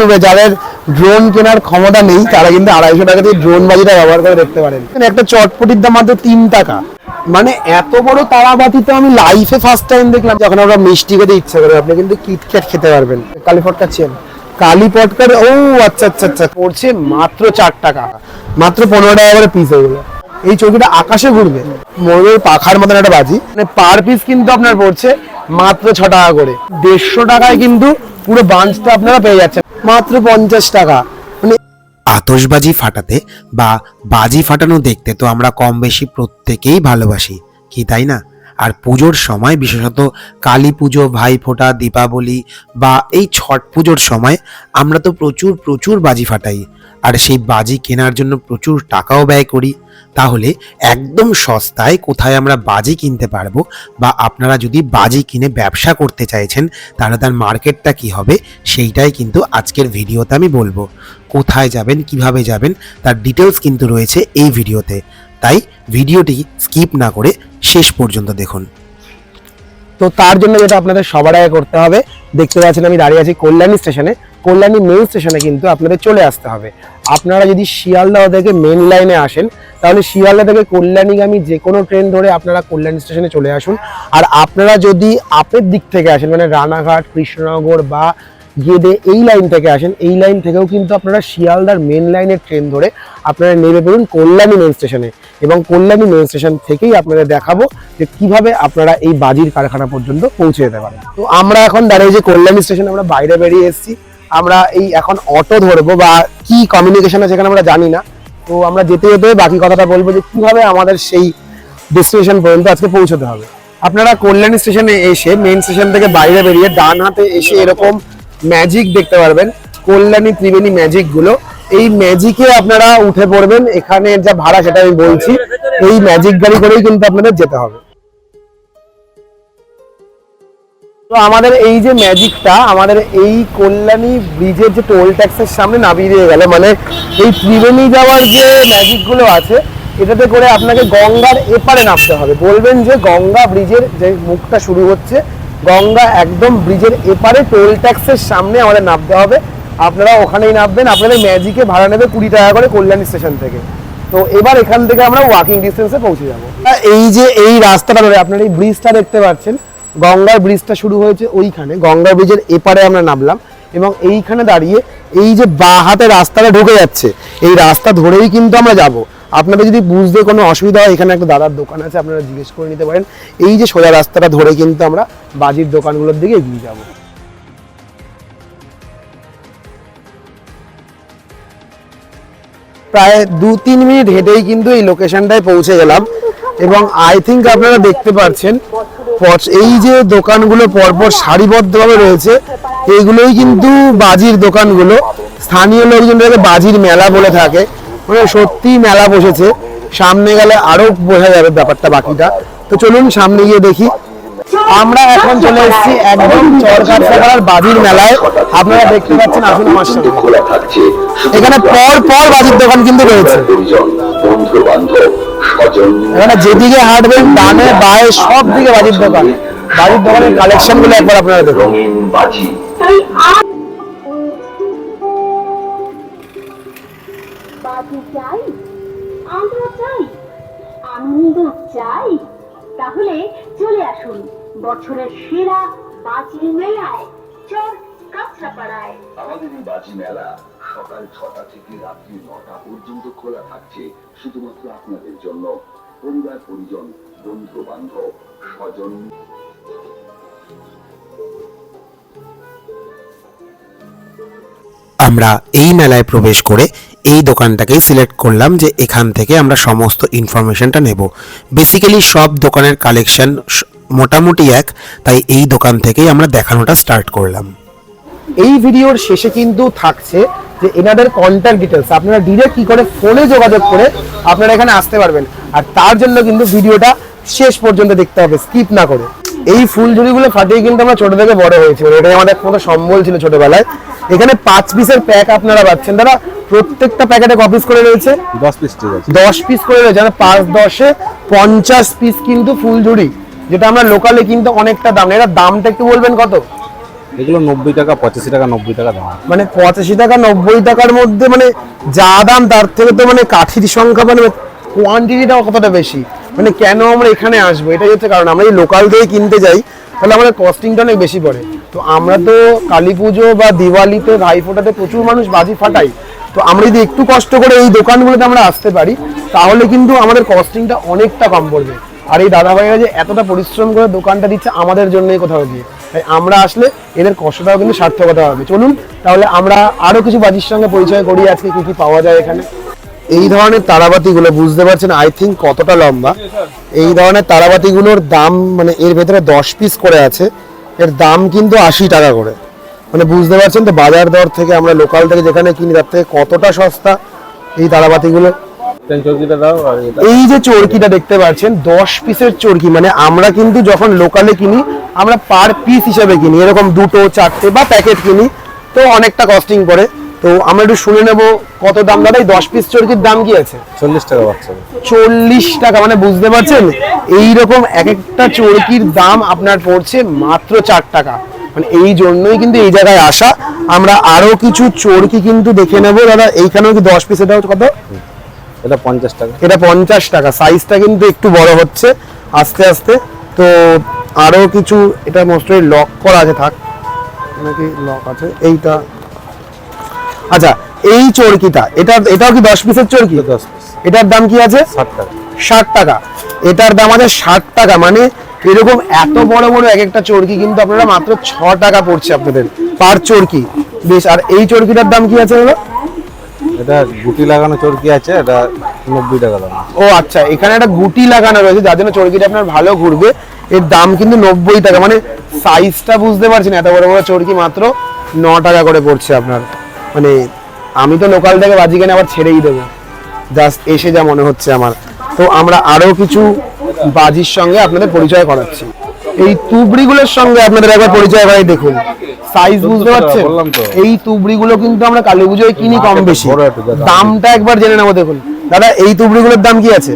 নেবে যাদের ড্রোন কেনার ক্ষমতা নেই, তারা কিন্তু আড়াইশো টাকা দিয়ে ড্রোন বাজিটা ব্যবহার করে দেখতে পারেন। একটা চটপটির দাম মাত্র তিন টাকা। মানে এত বড় তারাবাতি তো আমি লাইফে ফার্স্ট টাইম দেখলাম, যখন আমরা মিষ্টি খেতে ইচ্ছা করে, আপনি কিন্তু কিটক্যাট খেতে পারবেন। কালীপট খাচ্ছেন কালীপটকার ও আচ্ছা আচ্ছা আচ্ছা পড়ছে মাত্র চার টাকা। মাত্র পনেরো টাকা করে পিস এগুলো এই চৌকিটা আকাশে ঘুরবে। ময়ূরের পাখার মতন একটা বাজি। মানে পার পিস কিন্তু আপনার পড়ছে মাত্র ছ টাকা করে। দেড়শো টাকায় কিন্তু পুরো বাঞ্চটা আপনারা পেয়ে যাচ্ছেন। মাত্র পঞ্চাশ টাকা। মানে আতশবাজি ফাটাতে বা বাজি ফাটানো দেখতে তো আমরা কম বেশি প্রত্যেকেই ভালোবাসি, কি তাই না? আর পুজোর সময়, বিশেষত কালী পুজো ভাইফোঁটা দীপাবলি বা এই ছট পুজোর সময় আমরা তো প্রচুর প্রচুর বাজি ফাটাই। আর সেই বাজি কেনার জন্য প্রচুর টাকাও ব্যয় করি, তাহলে একদম সস্তায় কোথায় আমরা বাজি কিনতে পারব? বা আপনারা যদি বাজি কিনে ব্যবসা করতে চাইছেন, তাহলে তার মার্কেটটা কি হবে? সেইটাই কিন্তু আজকের ভিডিওতে আমি বলব। কোথায় যাবেন, কীভাবে যাবেন, তার ডিটেলস কিন্তু রয়েছে এই ভিডিওতে। তাই ভিডিওটি স্কিপ না করে শেষ পর্যন্ত দেখুন। তো তার জন্য যেটা আপনাদের সবার আগে করতে হবে, দেখতে পাচ্ছেন আমি দাঁড়িয়ে আছি কল্যাণী স্টেশনে। কল্যাণী মেন স্টেশনে কিন্তু আপনাদের চলে আসতে হবে। আপনারা যদি শিয়ালদহ থেকে মেন লাইনে আসেন, তাহলে শিয়ালদা থেকে কল্যাণীগামী যে কোনো ট্রেন ধরে আপনারা কল্যাণী স্টেশনে চলে আসুন। আর আপনারা যদি আপের দিক থেকে আসেন মানে রানাঘাট, কৃষ্ণনগর বা গেদে এই লাইন থেকে আসেন, এই লাইন থেকেও কিন্তু আপনারা শিয়ালদার মেন লাইনের ট্রেন ধরে আপনারা নেমে পড়ুন কল্যাণী মেন স্টেশনে এবং কল্যাণী মেন স্টেশন থেকেই আপনাদের দেখাবো যে কীভাবে আপনারা এই বাজির কারখানা পর্যন্ত পৌঁছে যেতে পারেন। তো আমরা এখন দাঁড়িয়ে যে কল্যাণী স্টেশনে আমরা বাইরে বেরিয়ে এসেছি। আমরা এই এখন অটো ধরবো বা কি কমিউনিকেশন আছে সেখানে আমরা জানি না। তো আমরা যেতে যেতে বাকি কথাটা বলব যে কীভাবে আমাদের সেই ডেস্টিনেশন পর্যন্ত আজকে পৌঁছতে হবে। আপনারা কল্যাণী স্টেশনে এসে মেন স্টেশন থেকে বাইরে বেরিয়ে ডান হাতে এসে এরকম ম্যাজিক দেখতে পারবেন, কল্যাণী ত্রিবেণী ম্যাজিকগুলো। এই ম্যাজিকে আপনারা উঠে পড়বেন, এখানে যা ভাড়া সেটা আমি বলছি, এই ম্যাজিক গাড়ি করেই কিন্তু আপনাদের যেতে হবে। তো আমাদের এই যে ম্যাজিকটা আমাদের এই কল্যাণী ব্রিজের যে টোল ট্যাক্সের সামনে নামিয়ে দিয়ে গেল মানে এই ত্রিবেণী যাওয়ার যে ম্যাজিকগুলো আছে, এটাতে করে আপনাকে গঙ্গার এপারে নামতে হবে। বলবেন যে গঙ্গা ব্রিজের যে মুখটা শুরু হচ্ছে, গঙ্গা একদম ব্রিজের এপারে টোল ট্যাক্সের সামনে আমাদের নামতে হবে। আপনারা ওখানেই নামবেন, আপনাদের ম্যাজিকে ভাড়া নেবে কুড়ি টাকা করে কল্যাণী স্টেশন থেকে। তো এবার এখান থেকে আমরা ওয়াকিং ডিস্টেন্সে পৌঁছে যাব। এই যে এই রাস্তাটা ধরে আপনারা এই ব্রিজটা দেখতে পাচ্ছেন গঙ্গার ব্রিজটা শুরু হয়েছে ওইখানে। গঙ্গা ব্রিজের এপারে আমরা নামলাম এবং এইখানে দাঁড়িয়ে এই যে বা হাতে রাস্তাটা ঢুকে যাচ্ছে, এই রাস্তা ধরেই কিন্তু আমরা যাব। আপনাদের যদি বুঝতে কোনো অসুবিধা হয়, এখানে একটা দাদার দোকান আছে, আপনারা জিজ্ঞেস করে নিতে পারেন। এই যে সোজা রাস্তাটা ধরে কিন্তু আমরা বাজির দোকানগুলোর দিকে এগিয়ে যাব। প্রায় দু তিন মিনিট হেঁটেই কিন্তু এই লোকেশনটায় পৌঁছে গেলাম। এবং আই থিঙ্ক আপনারা দেখতে পাচ্ছেন এই যে দোকানগুলো পরপর সারিবদ্ধভাবে রয়েছে, এইগুলোই কিন্তু বাজির দোকানগুলো। স্থানীয় লোকজনটাকে বাজির মেলা বলে থাকে। মানে সত্যি মেলা বসেছে। সামনে গেলে আরও বোঝা যাবে ব্যাপারটা বাকিটা। তো চলুন সামনে গিয়ে দেখি। আমরা এখন চলে এসেছি একদম চরকাছাড়ার বাজির মেলায়। আপনারা দেখতে পাচ্ছেন আসুন আমার এখানে পর পর বাজির দোকান কিন্তু রয়েছে। বন্ধু বান্ধব যেদিকে হাঁটবেন ডানে বায়ে সব দিকে বাজির দোকান। বাজির দোকানের কালেকশনগুলো একবার আপনারা দেখুন। রঙিন বাজি। বাজি চাই আমরা চাই আনন্দ চাই। তাহলে চলে আসুন বছরের সেরা বাজির মেলায় চর কাঁচরাপাড়ায় আমাদের এই বাজি মেলা সকাল ছটা থেকে রাত্রি নটা পর্যন্ত খোলা থাকছে। শুধুমাত্র আপনাদের জন্য পরিবার পরিজন বন্ধু বান্ধব স্বজন। আমরা এই মেলায় প্রবেশ করে এই দোকানটাকেই সিলেক্ট করলাম যে এখান থেকে আমরা সমস্ত ইনফরমেশনটা নেব। বেসিক্যালি সব দোকানের কালেকশন মোটামুটি এক তাই এই দোকান থেকেই আমরা দেখানোটা স্টার্ট করলাম। এই ভিডিওর শেষে কিন্তু থাকছে যে এনাদের কন্ট্যাক্ট ডিটেলস আপনারা ডিরেক্ট কি করে ফোনে যোগাযোগ করে আপনারা এখানে আসতে পারবেন। আর তার জন্য কিন্তু ভিডিওটা শেষ পর্যন্ত দেখতে হবে স্কিপ না করে। এই ফুলঝুরিগুলো ফাটিয়ে কিন্তু আমরা ছোট থেকে বড় হয়েছি মানে এটাই আমাদের মতো সম্বল ছিল ছোটবেলায়। এখানে পাঁচ পিসের প্যাক আপনারা পাচ্ছেন। দাদা প্রত্যেকটা প্যাকেটে ক পিস করে রয়েছে? দশ পিস দশ পিস করে রয়েছে মানে পাঁচ দশে পঞ্চাশ পিস কিন্তু ফুলঝুরি যেটা আমরা লোকালে কিন্তু অনেকটা দাম এটার দামটা একটু বলবেন কত? এগুলো নব্বই টাকা, পঁচাশি টাকা, নব্বই টাকা দাম। মানে পঁচাশি টাকা, নব্বই টাকার মধ্যে মানে যা দাম, তার থেকে তো মানে কাঠির সংখ্যা মানে কোয়ান্টিটিটা কতটা বেশি? মানে কেন আমরা এখানে আসব? এটাই হচ্ছে কারণ, আমরা এই লোকাল থেকে কিনতে যাই, তাহলে আমাদের কস্টিংটা অনেক বেশি পড়ে। তো আমরা তো কালী পুজো বা দিওয়ালিতে, ভাইফোঁটাতে প্রচুর মানুষ বাজি ফাটাই। তো আমরা যদি একটু কষ্ট করে এই দোকানগুলোতে আমরা আসতে পারি, তাহলে কিন্তু আমাদের কস্টিংটা অনেকটা কম পড়বে। আর এই দাদা যে এতটা পরিশ্রম করে দোকানটা দিচ্ছে আমাদের জন্যই কোথাও দিয়ে তাই আমরা আসলে এদের কষ্টটাও কিন্তু সার্থকতা হবে। চলুন তাহলে আমরা আরও কিছু বাজির সঙ্গে পরিচয় করি আজকে কি কি পাওয়া যায় এখানে। এই ধরনের তারাবাতিগুলো বুঝতে পারছেন আই থিঙ্ক কতটা লম্বা। এই ধরনের তারাবাতিগুলোর দাম মানে এর ভেতরে দশ পিস করে আছে। এর দাম কিন্তু আশি টাকা করে। মানে বুঝতে পারছেন তো বাজার দর থেকে আমরা লোকাল থেকে যেখানে কিনি তার থেকে কতটা সস্তা এই তারাবাতিগুলো? এই যে চরকিটা দেখতে পাচ্ছেন দশ পিসের চরকি। মানে আমরা কিন্তু যখন লোকালে কিনি আমরা পার পিস হিসাবে কিনি এরকম দুটো চারটে বা প্যাকেট কিনি তো অনেকটা কস্টিং পড়ে। তো আমরা একটু শুনে নেব কত দাম। দাদা এই দশ পিস চরকির দাম কি আছে? চল্লিশ টাকা বাচ্চা চল্লিশ টাকা মানে বুঝতে পারছেন? এইরকম এক একটা চরকির দাম আপনার পড়ছে মাত্র চার টাকা। মানে এই জন্যই কিন্তু এই জায়গায় আসা। আমরা আরও কিছু চরকি কিন্তু দেখে নেব। দাদা এইখানেও কি দশ পিস এটা কত? এটা পঞ্চাশ টাকা। এটা পঞ্চাশ টাকা। সাইজটা কিন্তু একটু বড় হচ্ছে আস্তে আস্তে। তো আরও কিছু এটা মোস্টলি লক করা আছে থাক। নাকি লক আছে? এইটা। আচ্ছা এই চরকিটা এটা এটাও কি দশ পিসের চরকি? দশ পিস এটার দাম কি আছে? ষাট টাকা। ষাট টাকা। এটার দাম আছে ষাট টাকা। মানে এরকম এত বড় বড় এক একটা চরকি কিন্তু আপনারা মাত্র ছ টাকা পড়ছে আপনাদের। পার চরকি। বেশ আর এই চরকিটার দাম কি আছে দাদা এটা গুটি লাগানো চরকি আছে, এটা নব্বই টাকা দাম। ও আচ্ছা এখানে একটা গুটি লাগানো রয়েছে, যার জন্য চরকিটা আপনার ভালো ঘুরবে। এর দাম কিন্তু নব্বই টাকা মানে সাইজটা বুঝতে পারছেন এত বড় বড় চরকি মাত্র ন টাকা করে পড়ছে আপনার। মানে আমি তো লোকাল থেকে বাজি কিনে আবার ছেড়েই দেবো। জাস্ট এসে যা মনে হচ্ছে আমার। তো আমরা আরও কিছু বাজির সঙ্গে আপনাদের পরিচয় করাচ্ছি। এই তুবড়িগুলোর সঙ্গে আপনাদের একবার পরিচয় করাই দেখুন। সাইজ বুঝতে পারছেন। এই তুবড়িগুলো কিন্তু আমরা কালী পুজোয় কিনি কম বেশি। দামটা একবার জেনে নেব দেখুন। দাদা এই তুবড়িগুলোর দাম কি আছে?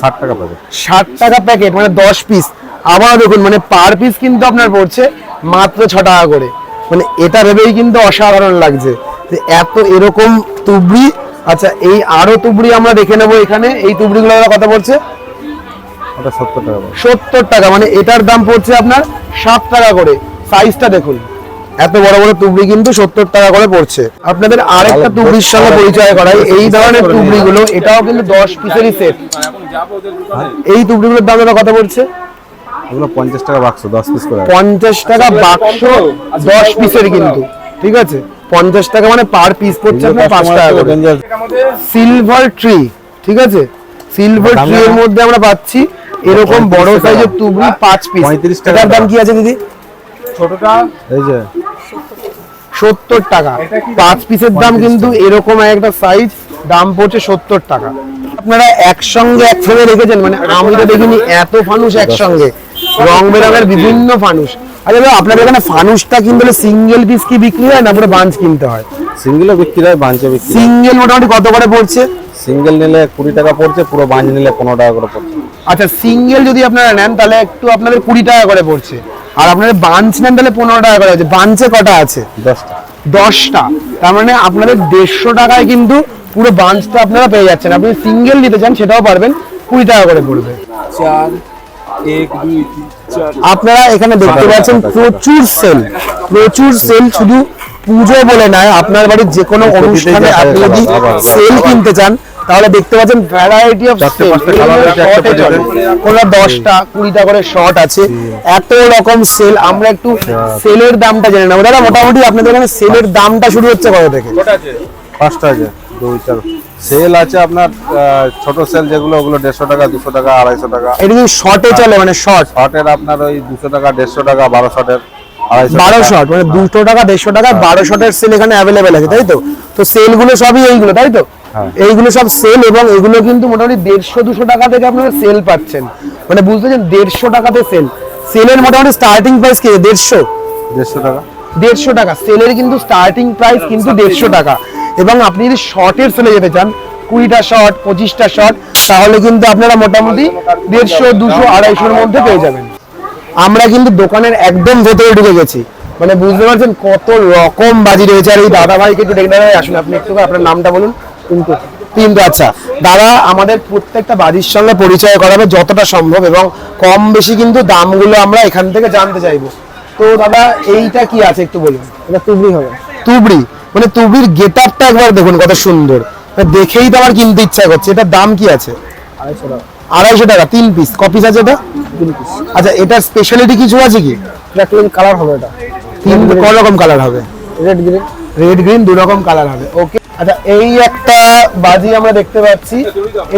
ষাট টাকা পাবে ষাট টাকা প্যাকেট মানে দশ পিস আবার দেখুন মানে পার পিস কিন্তু আপনার পড়ছে মাত্র ছ টাকা করে। মানে এটা ভেবেই কিন্তু অসাধারণ লাগছে যে এত এরকম তুবড়ি। আচ্ছা এই আরও তুবড়ি আমরা দেখে নেব এখানে। এই তুবড়িগুলো কত পড়ছে ওটা সত্তর টাকা মানে এটার দাম পড়ছে আপনার সাত টাকা করে। সাইজটা দেখুন। এত বড় বড় তুবড়ি কিন্তু সত্তর টাকা করে পড়ছে। আপনাদের আরেকটা তুবড়ির সঙ্গে পরিচয় করাই। এই ধরনের তুবড়িগুলো এটাও কিন্তু দশ পিসেরই সেট এই তুবড়িগুলোর দাম কত পড়ছে? এগুলো পঞ্চাশ টাকা বাক্স দশ পিস করে। পঞ্চাশ টাকা বাক্স দশ পিসের কিন্তু। ঠিক আছে? পঞ্চাশ টাকা মানে পার পিস পড়ছে আপনার পাঁচ টাকা করে। সিলভার ট্রি ঠিক আছে? সিলভার ট্রি এর? মধ্যে আমরা পাচ্ছি এরকম বড় সাইজের তুবড়ি পাঁচ পিস 35 টাকা এটার দাম। কি আছে দিদি? এই যে। সত্তর টাকা। পাঁচ পিসের দাম কিন্তু এরকম একটা সাইজ দাম পড়ছে সত্তর টাকা। আপনারা একসঙ্গে একসঙ্গে রেখেছেন মানে আমি তো দেখিনি এত ফানুস একসঙ্গে। রং বেরঙের বিভিন্ন ফানুস আচ্ছা আপনাদের এখানে ফানুসটা কিনতে সিঙ্গেল পিস কি বিক্রি হয় না পুরো বাঞ্চ কিনতে হয়? সিঙ্গেলও বিক্রি হয় বাঞ্চে বিক্রি সিঙ্গেল মোটামুটি কত করে পড়ছে? সিঙ্গেল নিলে কুড়ি টাকা পড়ছে পুরো বাঞ্চ নিলে পনেরো টাকা করে পড়ছে। আচ্ছা সিঙ্গেল যদি আপনারা নেন তাহলে একটু আপনাদের কুড়ি টাকা করে পড়ছে। আর আপনাদের বাঞ্চ নেন তাহলে পনেরো টাকা করে আছে। বাঞ্চে কটা আছে? দশটা। দশটা। তার মানে আপনাদের দেড়শো টাকায় কিন্তু পুরো বাঞ্চটা আপনারা পেয়ে যাচ্ছেন। আপনি সিঙ্গেল নিতে চান সেটাও পারবেন। কুড়ি টাকা করে পড়বে। চার আপনারা এখানে দেখতে পাচ্ছেন প্রচুর সেল। প্রচুর সেল শুধু পুজো বলে নয় আপনার বাড়ির যে কোনো অনুষ্ঠানে আপনি যদি সেল কিনতে চান তাহলে দেখতে পাচ্ছেন ভ্যারাইটি অফ চারটে সেল পাঁচটা colour আছে, একটা প্যাকেটে। কোনো দশটা কুড়িটা করে শর্ট আছে। এত রকম সেল আমরা একটু সেলের দামটা জেনে নেব। দাদা মোটামুটি আপনাদের এখানে সেলের দামটা শুরু হচ্ছে কত থেকে? পাঁচটা আছে দুই চার। সেল আছে আপনার আহ, ছোট সেল যেগুলো ওগুলো দেড়শো টাকা দুশো টাকা আড়াইশো টাকা। এটা কি শর্টে চলে মানে শর্ট শর্টের আপনার ওই দুশো টাকা দেড়শো টাকা বারো শর্টের আড়াইশো বারো টাকা। মানে দুশো টাকা দেড়শো টাকা সেল এখানে অ্যাভেলেবেল আছে তাই তো? তো সেলগুলো সবই এইগুলো তাই তো? হ্যাঁ। এইগুলো সব সেল এবং এগুলো কিন্তু মোটামুটি দেড়শো দুশো টাকা থেকে আপনারা সেল পাচ্ছেন। মানে বুঝতেছেন দেড়শো টাকাতে সেল সেলের মোটামুটি স্টার্টিং প্রাইস কি? দেড়শো? দেড়শো টাকা। দেড়শো টাকা। সেলের কিন্তু স্টার্টিং প্রাইস কিন্তু দেড়শো টাকা। এবং আপনি যদি শর্টের সেলে যেতে চান কুড়িটা শর্ট পঁচিশটা শর্ট তাহলে কিন্তু আপনারা মোটামুটি দেড়শো দুশো আড়াইশোর মধ্যে পেয়ে যাবেন। আমরা কিন্তু দোকানের একদম ভেতরে ঢুকে গেছি। মানে বুঝতে পারছেন কত রকম বাজি রয়েছে। আর এই দাদা ভাইকে একটু ডেকে নেওয়া। আসুন আপনি একটু আপনার নামটা বলুন। কিন্তু কিন্তু আচ্ছা দাদা আমাদের প্রত্যেকটা বাজির সঙ্গে পরিচয় করাবে যতটা সম্ভব এবং কম বেশি কিন্তু দামগুলো আমরা এখান থেকে জানতে চাইব। তো দাদা এইটা কি আছে একটু বলুন? এটা তুবড়ি হবে। তুবড়ি? মানে তুবড়ির গেট আপটা একবার দেখুন কত সুন্দর। দেখেই তো আমার কিনতে ইচ্ছা করছে। এটার দাম কি আছে? আড়াইশো টাকা। আড়াইশো টাকা তিন পিস ক পিস আছে এটা? আচ্ছা এটার স্পেশালিটি কিছু আছে কি? এটা তিন কালার হবে এটা। তিন ক রকম কালার হবে। রেড গ্রিন রেড গ্রিন দু রকম কালার হবে। ওকে আচ্ছা এই একটা বাজি আমরা দেখতে পাচ্ছি।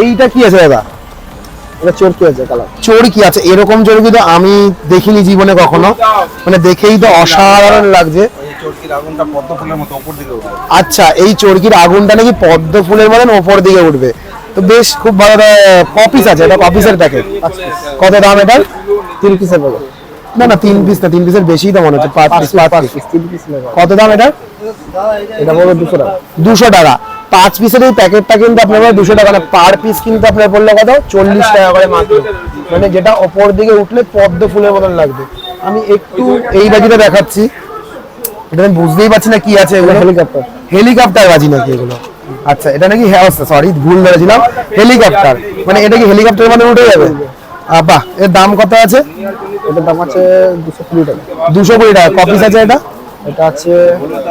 এইটা কি আছে দাদা? এটা চোরকি আছে কালার চোরকি আছে। এরকম চোরকি তো আমি দেখিনি জীবনে কখনো। মানে দেখেই তো অসাধারণ লাগছে। আচ্ছা এই চরকির আগুনটা নাকি পদ্ম ফুলের মতন ওপর দিকে উঠবে। তো বেশ খুব ভালো কপিস আছে এটা কপিসের প্যাকেট কত দাম এটা তিন পিসের প্যাকেট না না তিন পিস না তিন পিসের বেশি দাম মনে হচ্ছে পাঁচ পিস পাঁচ পিস তিন পিস কত দাম এটা এটা বলব দুশো টাকা। দুশো টাকা। পাঁচ পিসের এই প্যাকেটটা কিন্তু আপনার দুশো টাকা না পার পিস কিন্তু আপনার পড়ল কত? চল্লিশ টাকা করে মাত্র। মানে যেটা ওপর দিকে উঠলে পদ্ম ফুলের মতন লাগবে। আমি একটু এই বাজিটা দেখাচ্ছি। এটা আমি বুঝতেই পারছি না কি আছে এগুলো। হেলিকপ্টার হেলিকপ্টার বাজি নাকি এগুলো? আচ্ছা এটা নাকি হ্যাঁ সরি ভুল ধরেছিলাম। হেলিকপ্টার মানে এটা কি হেলিকপ্টার মানে উঠে যাবে? বাহ এর দাম কত আছে? এটার দাম আছে দুশো কুড়ি টাকা। দুশো কুড়ি টাকা কপিস আছে এটা? এটা আছে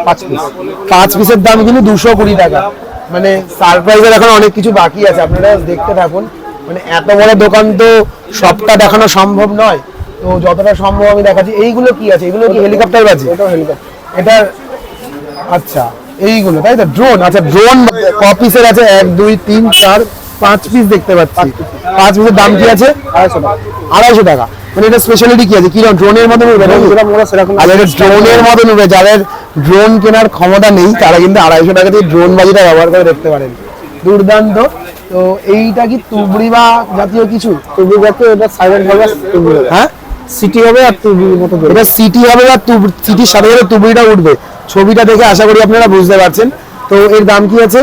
পাঁচ পিস পাঁচ পিসের দাম কিন্তু দুশো কুড়ি টাকা। মানে সারপ্রাইজের এখন অনেক কিছু বাকি আছে আপনারা দেখতে থাকুন। মানে এত বড় দোকান তো সবটা দেখানো সম্ভব নয়। তো যতটা সম্ভব আমি দেখাচ্ছি। এইগুলো কি আছে? এগুলো কি হেলিকপ্টার বাজি এটা হেলিকপ্টার এটা আচ্ছা। এইগুলো তাই তো? ড্রোন আচ্ছা ড্রোন ক পিসের আছে? এক দুই তিন চার পাঁচ পিস দেখতে পাচ্ছি। পাঁচ পিসের দাম কি আছে? আড়াইশো টাকা। আড়াইশো টাকা। মানে এটা স্পেশালিটি কি আছে? কীরকম? ড্রোনের মতন সেরকম আর এটা ড্রোনের মতন উঠবে যাদের ড্রোন কেনার ক্ষমতা নেই তারা কিন্তু আড়াইশো টাকা দিয়ে ড্রোন বাজিটা ব্যবহার করে দেখতে পারেন। দুর্দান্ত। তো এইটা কি তুবড়ি বা জাতীয় কিছু? তুবড়ি জাতীয় এটা সাইলেন্ট হবে হ্যাঁ? সিটি হবে। আর তুবড়ির মতো এটা সিটি হবে আর সিটির সাথে সাথে তুবড়িটা উঠবে ছবিটা দেখে আশা করি আপনারা বুঝতে পারছেন। তো এর দাম কি আছে?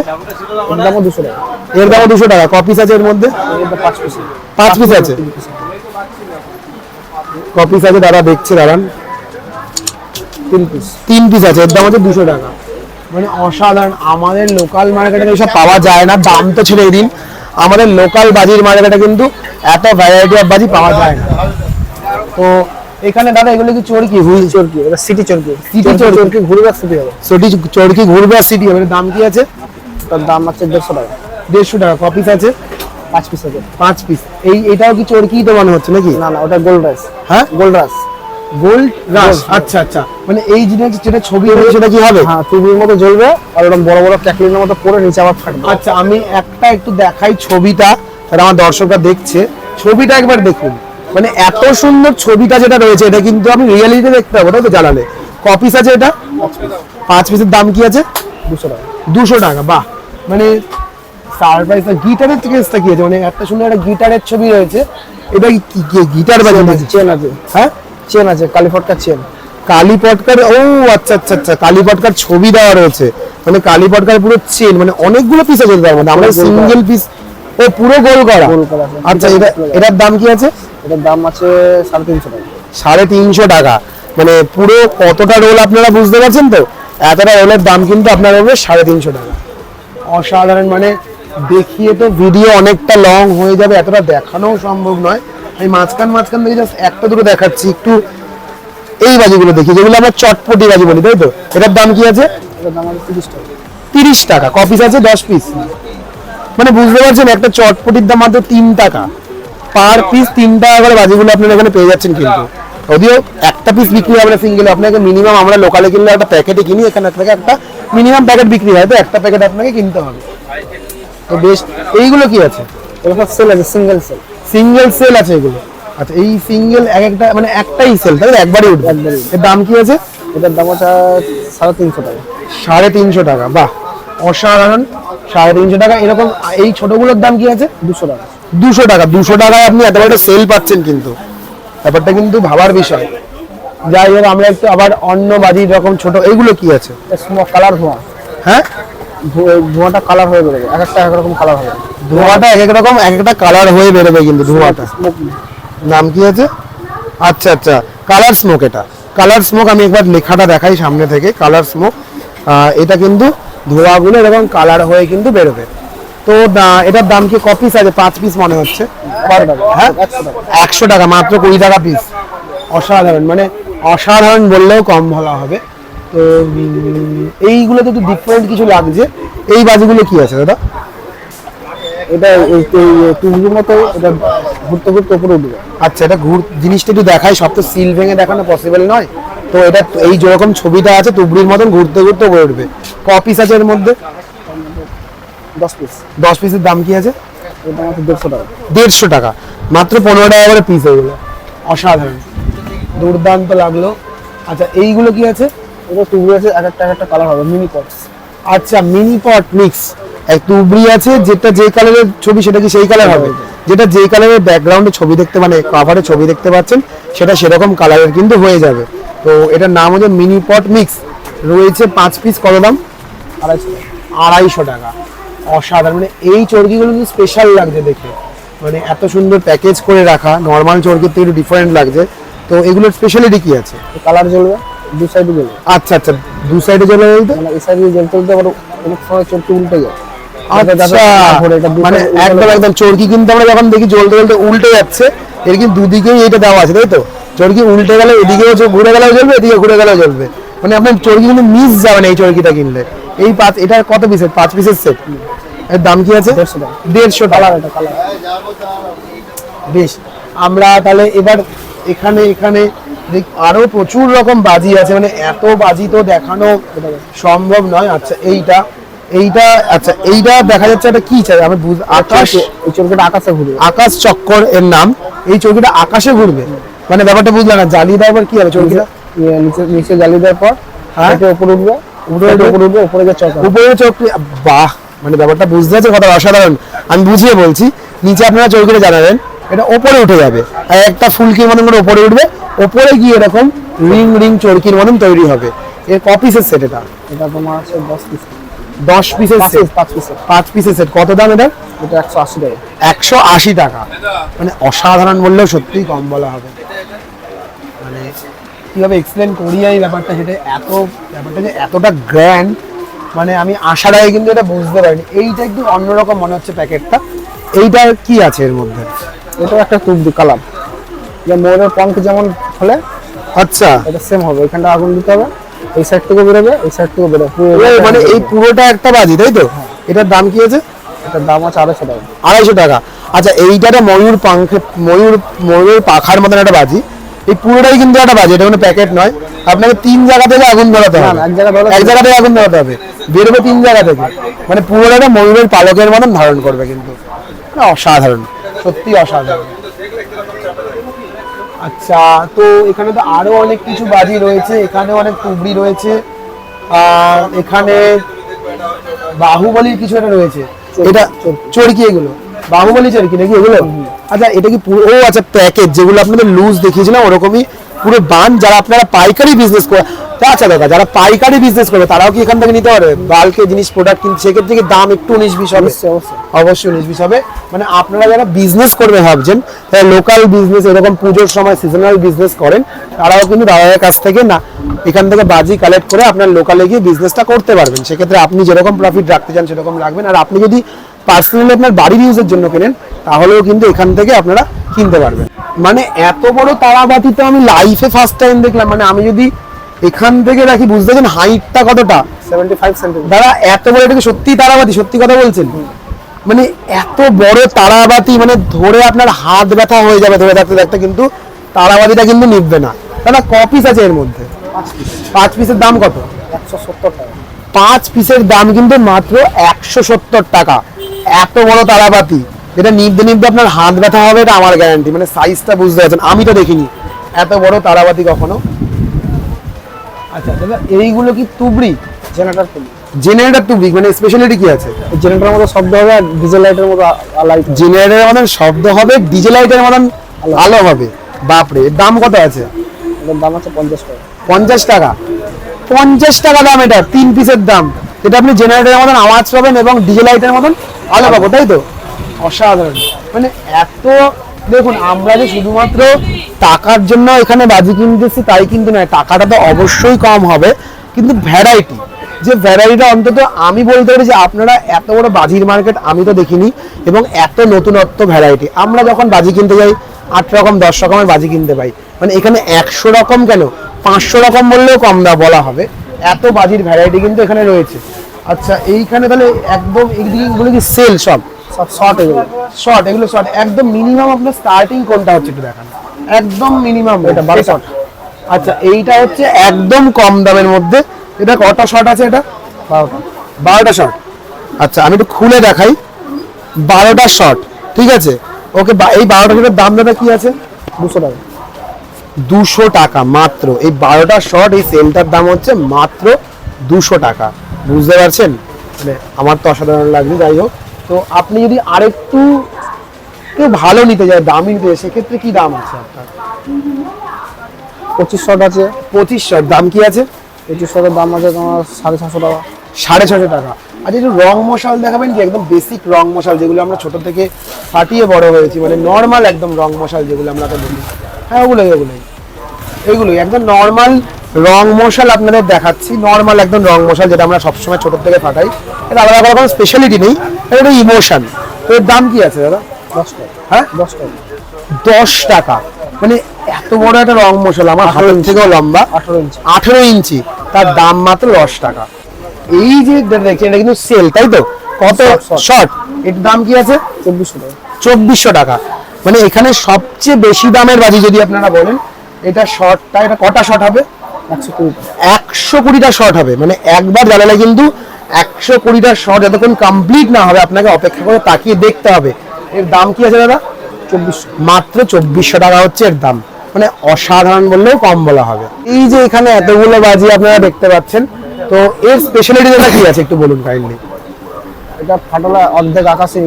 এর দামও দুশো টাকা। এর দামও দুশো টাকা। কপিস আছে এর মধ্যে? পাঁচ পিস পাঁচ পিস আছে কপিস আছে দাদা দেখছে দাঁড়ান। তিন পিস তিন পিস আছে এর দাম হচ্ছে দুশো টাকা। মানে অসাধারণ। আমাদের লোকাল মার্কেটে এসব পাওয়া যায় না দাম তো ছেড়ে দিন। আমাদের লোকাল বাজির মার্কেটে কিন্তু এত ভ্যারাইটি অফ বাজি পাওয়া যায় না। তো এখানে দাদা এগুলো কি চরকি? হুইল চরকি এটা সিটি চরকি। সিটি চরকি ঘুরবে আর সিটি হবে। সিটি চরকি ঘুরবে আর সিটি হবে। দাম কি আছে? তার দাম আছে দেড়শো টাকা। দেড়শো টাকা। কপিস আছে? পাঁচ পিস আছে। পাঁচ পিস এই এটাও কি চরকি তো মনে হচ্ছে নাকি? না না ওটা গোল্ড রাইস। হ্যাঁ? গোল্ড রাস গোল্ড রাস আচ্ছা আচ্ছা। মানে এই জিনিস যেটা ছবি হবে সেটা কি হবে? হ্যাঁ টুবির মতো জ্বলবে আর ওরকম বড় বড় ক্যাকলিনের মতো পরে নিচে আবার ফাটবে। আচ্ছা আমি একটা একটু দেখাই ছবিটা। তাহলে আমার দর্শকরা দেখছে। ছবিটা একবার দেখুন। মানে এত সুন্দর ছবিটা যেটা রয়েছে এটা কিন্তু আমি রিয়েলিটি দেখতে পাবো তাই তো জানালে। কপিস আছে এটা? পাঁচ পিসের দাম কি আছে? দুশো টাকা। দুশো টাকা বাহ। মানে সারপ্রাইজ গিটারের কেসটা কি আছে? মানে একটা সুন্দর একটা গিটারের ছবি রয়েছে। এটা কি কি- গিটার বাজানো চেন আছে হ্যাঁ? চেন আছে কালীপটকার চেন। কালীপটকার ও আচ্ছা আচ্ছা আচ্ছা কালীপটকার ছবি দেওয়া রয়েছে। মানে কালীপটকার পুরো চেন মানে অনেকগুলো পিস আছে তার মধ্যে। আমরা সিঙ্গেল পিস ও পুরো গোল করা আচ্ছা এটা এটার দাম কি আছে? এটার দাম আছে সাড়ে তিনশো টাকা। সাড়ে তিনশো টাকা। মানে পুরো কতটা রোল আপনারা বুঝতে পারছেন তো? এতটা রোলের দাম কিন্তু আপনার হবে সাড়ে তিনশো টাকা। অসাধারণ মানে দেখিয়ে তো ভিডিও অনেকটা লং হয়ে যাবে এতটা দেখানোও সম্ভব নয়। আমি মাঝখান মাঝখান থেকে জাস্ট একটা দুটো দেখাচ্ছি একটু এই বাজিগুলো দেখি যেগুলো আমরা চটপটি বাজি বলি তাই তো? এটার দাম কি আছে? এটার দাম আছে তিরিশ টাকা। তিরিশ টাকা কপিস আছে? দশ পিস মানে বুঝতে পারছেন একটা চটপটির দাম মাত্র তিন টাকা। পার পিস তিন টাকা করে বাজিগুলো আপনারা এখানে পেয়ে যাচ্ছেন কিন্তু। যদিও একটা পিস বিক্রি হবে না সিঙ্গেল আপনাকে মিনিমাম আমরা লোকালে কিনলে একটা প্যাকেটে কিনি এখানে থেকে একটা মিনিমাম প্যাকেট বিক্রি হয় তো একটা প্যাকেট আপনাকে কিনতে হবে। তো বেশ এইগুলো কি আছে? এগুলো সেল আছে সিঙ্গেল সেল সিঙ্গেল সেল আছে এগুলো। আচ্ছা এই সিঙ্গেল এক একটা মানে একটাই সেল তাই? একবারই উঠবে। এর দাম কি আছে? এটার দাম আছে সাড়ে তিনশো টাকা। সাড়ে তিনশো টাকা বাহ। অসাধারণ। সাড়ে তিনশো টাকা। এরকম এই ছোটগুলোর দাম কি আছে? দুশো টাকা। দুশো টাকা দুশো টাকায় আপনি এত বড় সেল পাচ্ছেন কিন্তু। ব্যাপারটা কিন্তু ভাবার বিষয়। যাই হোক আমরা একটু আবার অন্য বাজির রকম ছোট এইগুলো কি আছে? কালার ধোঁয়া। হ্যাঁ? ধোঁয়াটা কালার হয়ে বেরোবে এক একটা এক রকম কালার হবে। ধোঁয়াটা এক এক রকম এক একটা কালার হয়ে বেরোবে কিন্তু ধোঁয়াটা। নাম কি আছে? আচ্ছা আচ্ছা কালার স্মোক এটা। কালার স্মোক আমি একবার লেখাটা দেখাই সামনে থেকে কালার স্মোক এটা কিন্তু ধোঁয়াগুলো এরকম কালার হয়ে কিন্তু বেরোবে। তো এটার দাম কি কপিস আছে? পাঁচ পিস মনে হচ্ছে। হ্যাঁ? একশো টাকা। মাত্র কুড়ি টাকা পিস অসাধারণ মানে অসাধারণ বললেও কম বলা হবে। তো এইগুলো তো একটু ডিফারেন্ট কিছু লাগছে। এই বাজিগুলো কি আছে দাদা? এটা এই মতো এটা ঘুরতে ঘুরতে উপরে উঠবে। আচ্ছা এটা ঘুর জিনিসটা একটু দেখায় সব তো সিল ভেঙে দেখানো পসিবল নয়। তো এটা এই যেরকম ছবিটা আছে তুবড়ির মতন ঘুরতে ঘুরতে উপরে উঠবে। ক পিস আছে এর মধ্যে? দশ পিস দশ পিসের দাম কি আছে? দেড়শো টাকা। দেড়শো টাকা। মাত্র পনেরো টাকা করে পিস এগুলো অসাধারণ। দুর্দান্ত লাগল। আচ্ছা এইগুলো কি আছে? এটা টুকরি আছে এক একটা এক একটা কালার হবে মিনি পটস আচ্ছা মিনি পট মিক্স এক তুবড়ি আছে যেটা যে কালারের ছবি সেটা কি সেই কালার হবে? যেটা যে কালারের ব্যাকগ্রাউন্ডে ছবি দেখতে মানে কভারে ছবি দেখতে পাচ্ছেন সেটা সেরকম কালারের কিন্তু হয়ে যাবে। তো এটার নাম হচ্ছে মিনি পট মিক্স রয়েছে পাঁচ পিস কত দাম? আড়াইশো টাকা। আড়াইশো টাকা। অসাধারণ। মানে এই চর্কিগুলো কিন্তু স্পেশাল লাগছে দেখে। মানে এত সুন্দর প্যাকেজ করে রাখা। নর্মাল চর্কির থেকে একটু ডিফারেন্ট লাগছে। তো এগুলোর স্পেশালিটি কি আছে? কালার জ্বলবে। দু সাইডে জ্বলবে। আচ্ছা আচ্ছা। দু সাইডে চলে বলতে? মানে এই সাইডে জ্বলতে জ্বলতে আবার অনেক সময় চোখটি উল্টে যায়। আচ্ছা। মানে একদম একদম চরকি কিন্তু আমরা যখন দেখি জ্বলতে জ্বলতে উল্টে যাচ্ছে এর কিন্তু দুদিকেই এটা দেওয়া আছে তাই তো? চরকি উল্টে গেলে এদিকেও ঘুরে গেলেও জ্বলবে এদিকে ঘুরে গেলেও জ্বলবে। মানে আপনার চরকি কিন্তু মিস যাবে না এই চরকিটা কিনলে। এই পাঁচ এটা কত পিসের পাঁচ পিসের সেট এর দাম কি আছে? দেড়শো টাকা। এটা কালার। বেশ আমরা তাহলে এবার এখানে এখানে আরও প্রচুর রকম বাজি আছে। মানে এত বাজি তো দেখানো সম্ভব নয়। আচ্ছা এইটা এইটা আচ্ছা এইটা দেখা যাচ্ছে এটা কি চাই? আমি বুঝ- আকাশ এই চোখটা আকাশে ঘুরবে। আকাশ চক্কর এর নাম। এই চৌকিটা আকাশে ঘুরবে। মানে ব্যাপারটা বুঝলাম না। জ্বালিয়ে দেওয়ার পর কি হবে? চৌকিটা নিচে নিচে জ্বালিয়ে দেওয়ার পর হ্যাঁ। এটা উপরে উঠবে। উপরে চক বাহ মানে ব্যাপারটা বুঝতে আছে কথা অসাধারণ। আমি বুঝিয়ে বলছি নিচে আপনারা চৌকিটা জানাবেন এটা ওপরে উঠে যাবে। আর একটা ফুলকির মতন করে ওপরে উঠবে? ওপরে গিয়ে এরকম রিং রিং চরকির মতন তৈরি হবে। এর ক পিসের সেট এটা? এটা তোমার আছে দশ পিস। দশ পিসের সেট পাঁচ পিসের। পাঁচ পিসের সেট কত দাম এটা? এটা একশো আশি টাকা। একশো আশি টাকা। মানে অসাধারণ বললেও সত্যিই কম বলা হবে। কীভাবে এক্সপ্লেন করি এই ব্যাপারটা সেটা এত ব্যাপারটা যে এতটা গ্র্যান্ড মানে আমি আসার আগে কিন্তু এটা বুঝতে পারিনি। এইটা একটু অন্যরকম মনে হচ্ছে প্যাকেটটা। এইটা কি আছে এর মধ্যে? এটা একটা টুকরি কালার। যে মোড়ের পঙ্ক যেমন ফলে আচ্ছা। এটা সেম হবে। এখানটা আগুন দিতে হবে। এই সাইড থেকে বেরোবে এই সাইড থেকে বেরোবে। পুরো মানে এই পুরোটা একটা বাজি তাই তো? এটার দাম কি আছে? এটার দাম আছে আড়াইশো টাকা। আড়াইশো টাকা। আচ্ছা এইটাটা ময়ূর পাখে ময়ূর ময়ূর পাখার মতন একটা বাজি। এই পুরোটাই কিন্তু একটা বাজি এটা কোনো প্যাকেট নয়। আপনাকে তিন জায়গা থেকে আগুন ধরাতে হবে না, এক জায়গা থেকে আগুন ধরাতে হবে। বেরোবে তিন জায়গা থেকে। মানে পুরোটা ময়ূরের পালকের মতন ধারণ করবে কিন্তু। না, অসাধারণ সত্যি অসাধারণ। আচ্ছা তো এখানে তো আরও অনেক কিছু বাজি রয়েছে এখানে অনেক টুবড়ি রয়েছে আর এখানে বাহুবলীর কিছু একটা রয়েছে। এটা চরকি এগুলো। বাহুবলী চরকি নাকি এগুলো? আচ্ছা এটা কি পুরো ও আচ্ছা প্যাকেজ যেগুলো আপনাদের লুজ দেখিয়েছিলাম ওরকমই পুরো বান যারা আপনারা পাইকারি বিজনেস করে আচ্ছা দাদা যারা পাইকারি বিজনেস করবে তারাও কি এখান থেকে নিতে পারবে বাল্কে জিনিস প্রোডাক্ট কিনতে সেক্ষেত্রে কি দাম একটু উনিশ বিশ হবে? অবশ্যই, উনিশ বিশ হবে। মানে আপনারা যারা বিজনেস করবে ভাবছেন লোকাল বিজনেস এরকম পুজোর সময় সিজনাল বিজনেস করেন তারাও কিন্তু দাদাদের কাছ থেকে না এখান থেকে বাজি কালেক্ট করে আপনার লোকালে গিয়ে বিজনেসটা করতে পারবেন। সেক্ষেত্রে আপনি যেরকম প্রফিট রাখতে চান সেরকম রাখবেন। আর আপনি যদি পার্সোনালি আপনার বাড়ির ইউজের জন্য কেনেন তাহলেও কিন্তু এখান থেকে আপনারা কিনতে পারবেন। মানে এত বড় তারাবাতি তো আমি লাইফে ফার্স্ট টাইম দেখলাম মানে আমি যদি এখান থেকে রাখি বুঝতে পারছেন হাইটটা কতটা? সেভেন্টি ফাইভ সেন্টিমিটার দাদা এত বড় এটা কি সত্যি তারাবাতি? সত্যি কথা বলছেন? মানে এত বড় তারাবাতি মানে ধরে আপনার হাত ব্যথা হয়ে যাবে ধরে থাকতে থাকতে কিন্তু তারাবাতিটা কিন্তু নিববে না। দাদা ক পিস আছে এর মধ্যে? পাঁচ পাঁচ পিসের দাম কত? একশো সত্তর টাকা। পাঁচ পিসের দাম কিন্তু মাত্র একশো সত্তর টাকা। এত বড় তারাবাতি। যেটা নিবতে নিবতে আপনার হাত ব্যথা হবে এটা আমার গ্যারান্টি মানে সাইজটা বুঝতে পারছেন আমি তো দেখিনি। এত বড় তারাবাতি কখনো? আচ্ছা দাদা এইগুলো কি তুবড়ি? জেনারেটার তুলি জেনারেটর তুবড়ি মানে স্পেশালিটি কি আছে? জেনারেটার মতো শব্দ হবে আর ডিজেল লাইটের মতো লাইট জেনারেটরের মতন শব্দ হবে ডিজে লাইটের মতন আলো। হবে। বাপরে দাম কত আছে? দাম আছে পঞ্চাশ টাকা। পঞ্চাশ টাকা। পঞ্চাশ টাকা দাম এটা তিন পিসের দাম। এটা আপনি জেনারেটরের মতন আওয়াজ পাবেন এবং ডিজে লাইটের মতন আলো পাবো তাই তো? অসাধারণ। মানে এত, দেখুন, আমরা যে শুধুমাত্র টাকার জন্য এখানে বাজি কিনতেছি তাই কিন্তু নয়, টাকাটা তো অবশ্যই কম হবে। কিন্তু ভ্যারাইটি যে ভ্যারাইটিটা অন্তত আমি বলতে পারি যে আপনারা এত বড় বাজির মার্কেট আমি তো দেখিনি এবং এত নতুনত্ব ভ্যারাইটি আমরা যখন বাজি কিনতে যাই, আট রকম, দশ রকমের বাজি কিনতে পাই। মানে এখানে একশো রকম কেন? পাঁচশো রকম বললেও কম দা বলা হবে। এত বাজির ভ্যারাইটি কিন্তু এখানে রয়েছে। আচ্ছা এইখানে তাহলে একদম এইদিকে এগুলো কি সেল সব? সব শর্ট এগুলো। শর্ট এগুলো শর্ট একদম মিনিমাম আপনার স্টার্টিং কোনটা হচ্ছে একটু দেখান। একদম মিনিমাম এটা বারো শর্ট আচ্ছা এইটা হচ্ছে একদম কম দামের মধ্যে। এটা কটা শর্ট আছে এটা? বারোটা। বারোটা শর্ট আচ্ছা আমি একটু খুলে দেখাই। বারোটা শর্ট ঠিক আছে? ওকে এই বারোটা শর্টের দাম দাদা কি আছে? দুশো টাকা। দুশো টাকা মাত্র। এই বারোটা শর্ট এই সেলটার দাম হচ্ছে মাত্র দুশো টাকা। বুঝতে পারছেন? মানে আমার তো অসাধারণ লাগছে যাই হোক। তো আপনি যদি আরেকটু কেউ ভালো নিতে যায় দামি নিতে যায় সেক্ষেত্রে কি দাম আছে আপনার? পঁচিশ শর্ট আছে। পঁচিশ শর্ট দাম কি আছে? পঁচিশ শর্টের দাম আছে তোমার সাড়ে ছশো টাকা। সাড়ে ছশো টাকা। আচ্ছা একটু রং মশাল দেখাবেন কি? একদম বেসিক রং মশাল যেগুলো আমরা ছোট থেকে ফাটিয়ে বড় হয়েছি। মানে নর্মাল একদম রং মশাল যেগুলো আমরা তো বলি। হ্যাঁ ওগুলোই ওগুলোই। এগুলোই। একদম নর্মাল রং মশাল আপনাদের দেখাচ্ছি। নর্মাল একদম রং মশাল যেটা আমরা সবসময় ছোট থেকে ফাটাই। এটা আলাদা করে কোনো স্পেশালিটি নেই। এটা ইমোশন তো এর দাম কি আছে দাদা? দশ টাকা। হ্যাঁ? দশ টাকা। দশ টাকা। মানে এত বড় একটা রং মশাল আমার হাতের থেকেও লম্বা। আঠারো ইঞ্চি। আঠেরো ইঞ্চি। তার দাম মাত্র দশ টাকা। এই যে দেখছেন এটা কিন্তু সেল তাই তো? কত. শর্ট এটার দাম কি আছে? চব্বিশশো টাকা। চব্বিশশো টাকা। মানে এখানে সবচেয়ে বেশি দামের বাজি যদি আপনারা বলেন এটা শর্টটা এটা কটা শর্ট হবে? একশো কুড়িটা শর্ট হবে। মানে একবার জ্বালালে কিন্তু একশো কুড়িটা শর্ট যতক্ষণ কমপ্লিট না হবে আপনাকে অপেক্ষা করে তাকিয়ে দেখতে হবে। এর দাম কি আছে দাদা? চব্বিশশো। মাত্র চব্বিশশো টাকা হচ্ছে এর দাম। মানে অসাধারণ বললেও কম বলা হবে। এই যে এখানে এতগুলো বাজি আপনারা দেখতে পাচ্ছেন তো এর স্পেশালিটিটা কি আছে? একটু বলুন কাইন্ডলি এটা ফাটলা অর্ধেক আকাশে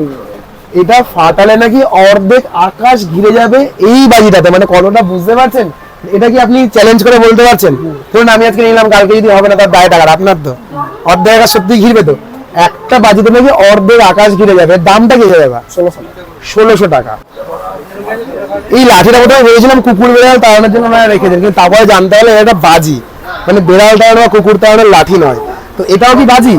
এটা ফাটালে নাকি অর্ধেক আকাশ ঘিরে যাবে এই বাজিটাতে মানে কতটা বুঝতে পারছেন? এটা কি আপনি চ্যালেঞ্জ করে বলতে পারছেন? ধরুন আমি আজকে নিলাম কালকে যদি হবে না তার দায় টাকার আপনার তো। অর্ধেক আকাশ সত্যি ঘিরবে তো? একটা বাজিতে নাকি অর্ধেক আকাশ ঘিরে যাবে দামটা কি যাবে? ষোলোশো টাকা। ষোলোশো টাকা। এই লাঠিটা কোথাও ভেবেছিলাম কুকুর বেড়াল তাড়ানোর জন্য ওনারা রেখেছেন কিন্তু তারপরে জানতে হলে এটা বাজি। মানে বেড়াল তাড়ানো বা কুকুর তাড়ানোর লাঠি নয়। তো এটাও কি বাজি?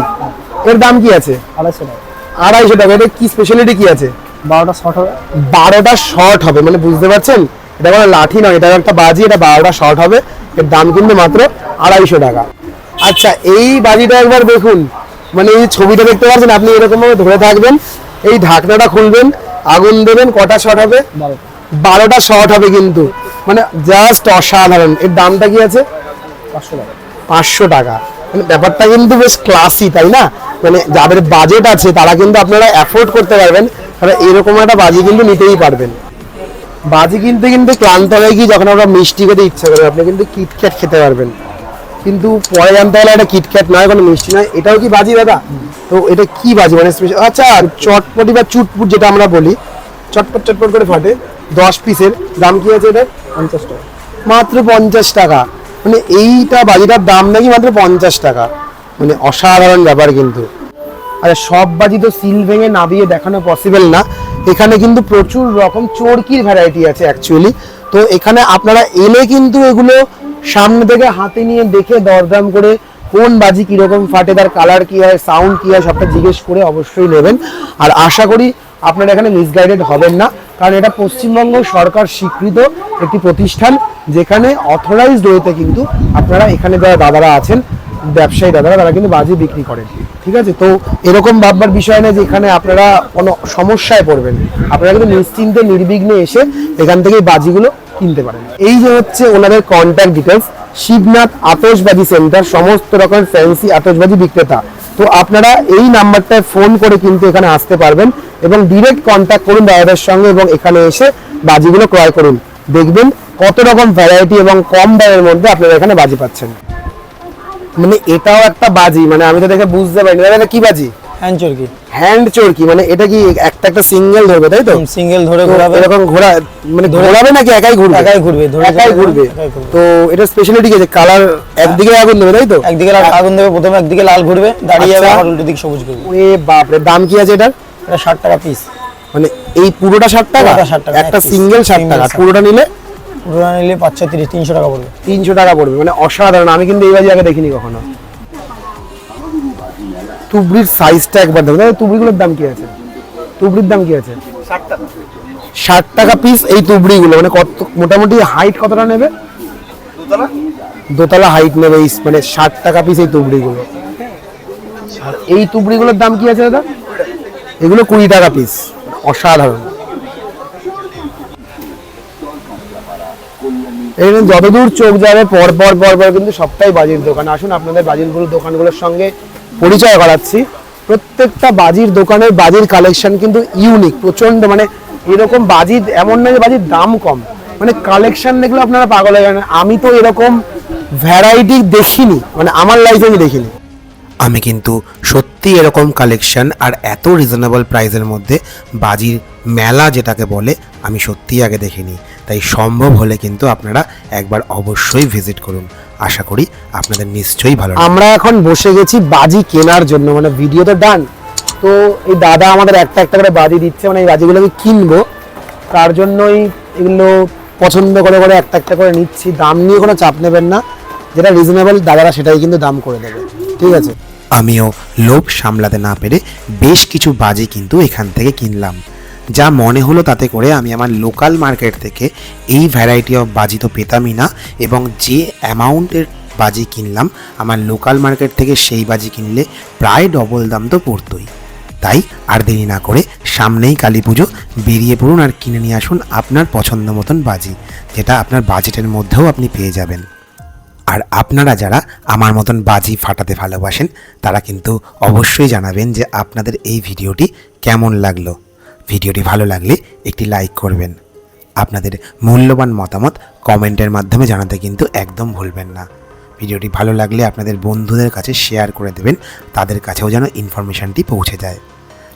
এর দাম কি আছে? আড়াইশো টাকা। আড়াইশো টাকা। এটা কি স্পেশালিটি কি আছে? বারোটা শর্ট হবে। বারোটা শর্ট হবে মানে বুঝতে পারছেন? এটা কোনো লাঠি নয় এটা একটা বাজি এটা বারোটা শর্ট হবে। এর দাম কিন্তু মাত্র আড়াইশো টাকা। আচ্ছা এই বাজিটা একবার দেখুন। মানে এই ছবিটা দেখতে পাচ্ছেন আপনি এরকম ভাবে ধরে থাকবেন এই ঢাকনাটা খুলবেন আগুন দেবেন কটা শর্ট হবে? বারোটা। শর্ট হবে কিন্তু। মানে জাস্ট অসাধারণ। এর দামটা কি আছে? পাঁচশো টাকা। পাঁচশো টাকা। ব্যাপারটা কিন্তু বেশ ক্লাসি তাই না? মানে যাদের বাজেট আছে, তারা কিন্তু আপনারা অ্যাফোর্ড করতে পারবেন। তারা এরকম একটা বাজি কিন্তু নিতেই পারবেন। বাজি কিনতে কিনতে ক্লান্ত হয়ে গিয়ে যখন আমরা মিষ্টি খেতে ইচ্ছা করে, আপনি কিন্তু কিটক্যাট খেতে পারবেন। কিন্তু পরে জানতে হলে এটা কিটক্যাট নয়, কোনো মিষ্টি নয়। এটাও কি বাজি, দাদা? তো এটা কি বাজি? মানে স্পেশাল আচ্ছা চটপটি বা চুটপুট যেটা আমরা বলি, চটপট চটপট করে ফাটে। দশ পিসের দাম কি আছে এটা পঞ্চাশ টাকা। মাত্র পঞ্চাশ টাকা। মানে এইটা বাজিটার দাম নাকি মাত্র পঞ্চাশ টাকা। মানে অসাধারণ ব্যাপার কিন্তু। আরে সব বাজি তো সিল ভেঙে নাবিয়ে দেখানো পসিবল না। এখানে কিন্তু প্রচুর রকম চরকির ভ্যারাইটি আছে অ্যাকচুয়ালি তো এখানে আপনারা এলে কিন্তু এগুলো সামনে থেকে হাতে নিয়ে দেখে দরদাম করে কোন বাজি কীরকম ফাটে, তার কালার কি হয় সাউন্ড কি হয়, সবটা জিজ্ঞেস করে অবশ্যই নেবেন। আর আশা করি আপনারা এখানে মিসগাইডেড হবেন না। কারণ এটা পশ্চিমবঙ্গ সরকার স্বীকৃত একটি প্রতিষ্ঠান যেখানে অথরাইজড ওয়েতে কিন্তু আপনারা এখানে যারা দাদারা আছেন, ব্যবসায়ী দাদারা, তারা কিন্তু বাজি বিক্রি করেন। ঠিক আছে? তো এরকম ভাববার বিষয় না যে এখানে আপনারা কোনো সমস্যায় পড়বেন আপনারা কিন্তু নিশ্চিন্তে, নির্বিঘ্নে এসে এখান থেকে বাজিগুলো কিনতে পারেন। এই যে হচ্ছে ওনাদের কন্ট্যাক্ট ডিটেলস শিবনাথ আতশবাজি সেন্টার সমস্ত রকম ফ্যান্সি আতশবাজি বিক্রেতা। তো আপনারা এই নাম্বারটায় ফোন করে কিন্তু এখানে আসতে পারবেন এবং ডিরেক্ট কন্ট্যাক্ট করুন দাদাদের সঙ্গে এবং এখানে এসে বাজিগুলো ক্রয় করুন। দেখবেন কত রকম ভ্যারাইটি এবং কম দামের মধ্যে আপনারা এখানে বাজি পাচ্ছেন। মানে এটাও একটা বাজি মানে আমি তো দেখে বুঝতে পারিনি। দাদা কি বাজি? হ্যান্ড চরকি। হ্যান্ড চোরকি মানে এটা কি একটা একটা সিঙ্গেল ধরবে তাই তো? সিঙ্গেল ধরে ঘোরাবে। এরকম ঘোরা মানে ঘোরাবে নাকি একাই ঘুরবে? একাই ঘুরবে, ধরে একাই ঘুরবে। তো এটা স্পেশালিটি কি আছে? কালার একদিকে আগুন দেবে তাই তো? একদিকে লাল আগুন দেবে প্রথমে একদিকে লাল ঘুরবে দাঁড়িয়ে যাবে আচ্ছা। আবার উল্টো দিকে সবুজ ঘুরবে। ওরে বাপ রে দাম কি আছে এটার? এটা ষাট টাকা পিস মানে এই পুরোটা ষাট টাকা? 60 টাকা, একটা সিঙ্গেল ষাট single টাকা। পুরোটা নিলে? পুরোটা নিলে পাঁচশো তিরিশ তিনশো টাকা পড়বে। তিনশো টাকা পড়বে মানে অসাধারণ। আমি কিন্তু এই বাজি আগে দেখিনি কখনো। তুবড়ির সাইজটা একবার দেখো। দাদা তুবড়িগুলোর দাম কি আছে? তুবড়ির দাম কি আছে? ষাট টাকা। পিস এই তুবড়িগুলো মানে কত মোটামুটি হাইট কতটা নেবে? দোতলা? হাইট নেবে এই মানে ষাট টাকা পিস এই তুবড়িগুলো। আর এই তুবড়িগুলোর দাম কি আছে দাদা? এগুলো কুড়ি টাকা পিস অসাধারণ। এখানে যতদূর চোখ যাবে পর পর পর পর কিন্তু সবটাই বাজির দোকান। আসুন আপনাদের বাজিরগুলো দোকানগুলোর সঙ্গে পরিচয় করাচ্ছি। প্রত্যেকটা বাজির দোকানের বাজির কালেকশন কিন্তু ইউনিক প্রচণ্ড মানে এরকম বাজির, এমন নয় যে বাজির দাম কম। মানে কালেকশন দেখলে আপনারা পাগল হয়ে যাবেন। আমি তো এরকম ভ্যারাইটি দেখিনি মানে আমার লাইফে আমি দেখিনি। আমি কিন্তু সত্যি এরকম কালেকশন আর এত রিজনেবল প্রাইসের মধ্যে বাজির মেলা যেটাকে বলে, আমি সত্যিই আগে দেখিনি। তাই সম্ভব হলে কিন্তু আপনারা একবার অবশ্যই ভিজিট করুন। আশা করি আপনাদের নিশ্চয়ই ভালো আমরা এখন বসে গেছি বাজি কেনার জন্য মানে ভিডিও তো ডান তো এই দাদা আমাদের একটা একটা করে বাজি দিচ্ছে মানে এই বাজিগুলো আমি কিনবো। তার জন্যই এগুলো পছন্দ করে করে একটা একটা করে নিচ্ছি। দাম নিয়ে কোনো চাপ নেবেন না। যেটা রিজনেবল দাদারা সেটাই কিন্তু দাম করে দেবে। ঠিক আছে? আমিও লোভ সামলাতে না পেরে বেশ কিছু বাজি কিন্তু এখান থেকে কিনলাম। যা মনে হলো তাতে করে আমি আমার লোকাল মার্কেট থেকে এই ভ্যারাইটি অফ বাজি তো পেতামই না এবং যে অ্যামাউন্টের বাজি কিনলাম, আমার লোকাল মার্কেট থেকে সেই বাজি কিনলে প্রায় ডবল দাম তো পড়তোই। তাই আর দেরি না করে সামনেই কালী পুজো, বেরিয়ে পড়ুন আর কিনে নিয়ে আসুন আপনার পছন্দ মতন বাজি, যেটা আপনার বাজেটের মধ্যেও আপনি পেয়ে যাবেন। আর আপনারা যারা আমার মতন বাজি ফাটাতে ভালোবাসেন, তারা কিন্তু অবশ্যই জানাবেন যে আপনাদের এই ভিডিওটি কেমন লাগল। ভিডিওটি ভালো লাগলে একটি লাইক করবেন। আপনাদের মূল্যবান মতামত কমেন্টের মাধ্যমে জানাতে কিন্তু একদম ভুলবেন না। ভিডিওটি ভালো লাগলে আপনাদের বন্ধুদের কাছে শেয়ার করে দেবেন, তাদের কাছেও যেন ইনফরমেশনটি পৌঁছে যায়।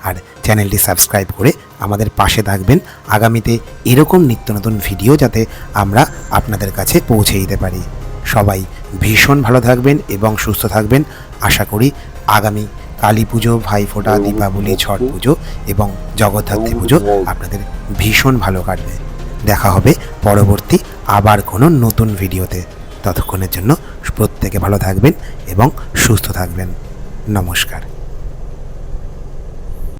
আর চ্যানেলটি সাবস্ক্রাইব করে আমাদের পাশে থাকবেন। আগামীতে এরকম নিত্য নতুন ভিডিও যাতে আমরা আপনাদের কাছে পৌঁছে দিতে পারি। সবাই ভীষণ ভালো থাকবেন এবং সুস্থ থাকবেন। আশা করি আগামী কালী পুজো ভাইফোঁটা দীপাবলি ছট পুজো এবং জগদ্ধাত্রী পুজো আপনাদের ভীষণ ভালো কাটবে। দেখা হবে পরবর্তী আবার কোনো নতুন ভিডিওতে। ততক্ষণের জন্য প্রত্যেকে ভালো থাকবেন এবং সুস্থ থাকবেন। নমস্কার।